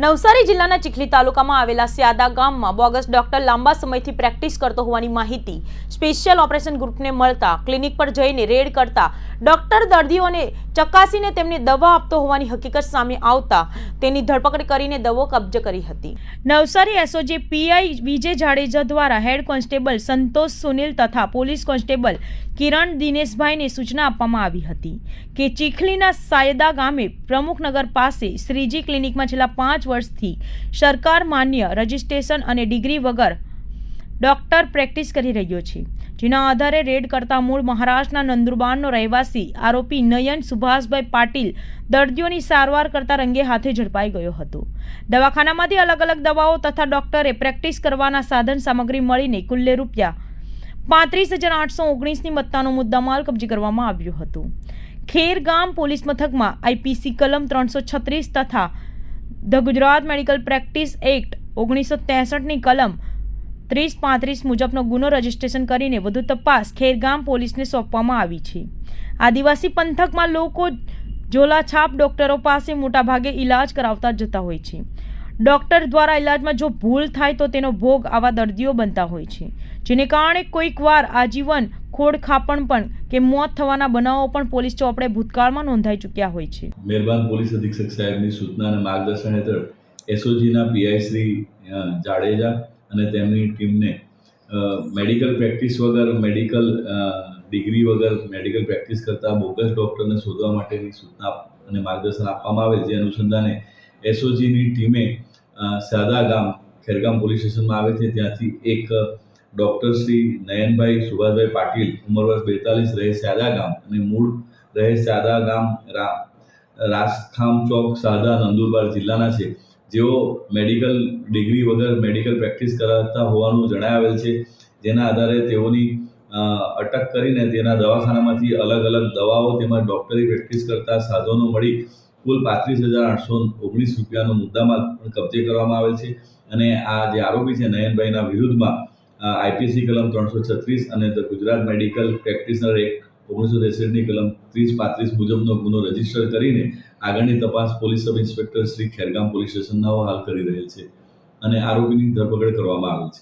નવસારી જિલ્લાના ચીખલી તાલુકામાં આવેલા સ્યાદા ગામમાં બોગસ ડોક્ટર લાંબા સમયથી પ્રેક્ટિસ કરતો હોવાની માહિતી સ્પેશિયલ ઓપરેશન ગ્રુપને મળતા ક્લિનિક પર જઈને રેડ કરતા ડોક્ટર દર્દીઓને ચકાસીને તેમને દવા આપતો હોવાની હકીકત સામે આવતા તેની ધરપકડ કરીને દવો કબજે કરી હતી. નવસારી એસઓજી પીઆઈ વિજય જાડેજા દ્વારા હેડ કોન્સ્ટેબલ સંતોષ સુનિલ તથા પોલીસ કોન્સ્ટેબલ કિરણ દિનેશભાઈને સૂચના આપવામાં આવી હતી કે ચીખલીના સાયદા ગામે પ્રમુખનગર પાસે શ્રીજી ક્લિનિકમાં છેલ્લા પાંચ વર્ષથી સરકાર માન્ય રજિસ્ટ્રેશન અને ડિગ્રી વગર ડોક્ટર પ્રેક્ટિસ કરી રહ્યો છે. જેના આધારે રેડ કરતા મૂળ મહારાષ્ટ્રના નંદુરબારનો રહેવાસી આરોપી નયન સુભાષભાઈ પાટીલ દર્દીઓની સારવાર કરતા રંગે હાથે ઝડપાઈ ગયો હતો. દવાખાનામાંથી અલગ અલગ દવાઓ તથા ડોક્ટરે પ્રેક્ટિસ કરવાના સાધન સામગ્રી મળીને કુલ્લે રૂપિયા પાંત્રીસ હજાર આઠસો ઓગણીસની મત્તાનો મુદ્દામાલ કબજે કરવામાં આવ્યો હતો. ખેરગામ પોલીસ મથકમાં આઈપીસી કલમ ત્રણસો છત્રીસ તથા the Gujarat medical practice act ઓગણીસો ત્રેસઠની કલમ ત્રીસ પાંત્રીસ મુજબનો ગુનો રજીસ્ટ્રેશન કરીને વધુ તપાસ ખેરગામ પોલીસને સોંપવામાં આવી છે. આદિવાસી પંથકમાં લોકો ઝોલાછાપ ડોક્ટરો પાસે મોટાભાગે ઈલાજ કરાવતા જતા હોય છે. ડોક્ટર દ્વારા ઈલાજમાં જો ભૂલ થાય તો તેનો ભોગ આવા દર્દીઓ બનતા હોય છે. જેને કારણે કોઈક વાર આજીવન ખોડખાપણ પણ કે મોત થવાના બનાવો પણ પોલીસ ચોપડે ભૂતકાળમાં નોંધાઈ ચૂક્યા હોય છે. મહેરબાન પોલીસ અધિક્ષક સાહેબની સૂચના અને માર્ગદર્શન હેઠળ એસઓજીના પીઆઈ શ્રી જાડેજા અને તેમની ટીમને મેડિકલ પ્રેક્ટિસ વગર મેડિકલ ડિગ્રી વગર મેડિકલ પ્રેક્ટિસ કરતા બોગસ ડૉક્ટરને શોધવા માટેની સૂચના અને માર્ગદર્શન આપવામાં આવે જે અનુસંધાને એસઓજીની ટીમે સાદા ગામ, ખેરગામ પોલીસ સ્ટેશનમાં આવે છે. ત્યાંથી એક ડૉક્ટર શ્રી નયનભાઈ સુભાષભાઈ પાટીલ, ઉંમર વર્ષ બેતાલીસ, રહે સાદા ગામ અને મૂળ રહે સાદા ગામ રાસખામ ચોક, સાદા નંદુરબાર જિલ્લાના છે. જેઓ મેડિકલ ડિગ્રી વગર મેડિકલ પ્રેક્ટિસ કરાવતા હોવાનું જણાવેલ છે. જેના આધારે તેઓની અટક કરીને તેના દવાખાનામાંથી અલગ અલગ દવાઓ તેમજ ડૉક્ટરી પ્રેક્ટિસ કરતા સાધનો મળી કુલ પાંત્રીસ હજાર આઠસો ઓગણીસ રૂપિયાનો મુદ્દામાલ પણ કબજે કરવામાં આવેલ છે. અને આ જે આરોપી છે નયનભાઈના વિરુદ્ધમાં આઈપીસી કલમ ત્રણસો છત્રીસ અને the Gujarat medical practitioner act ઓગણીસો ત્રેસઠની કલમ ત્રીસ પાંત્રીસ મુજબનો ગુનો રજિસ્ટર કરીને આગળની તપાસ police sub inspector Shri Khergam police સ્ટેશનના હાલ કરી રહેલ છે. અને આરોપીની ધરપકડ કરવામાં આવી છે.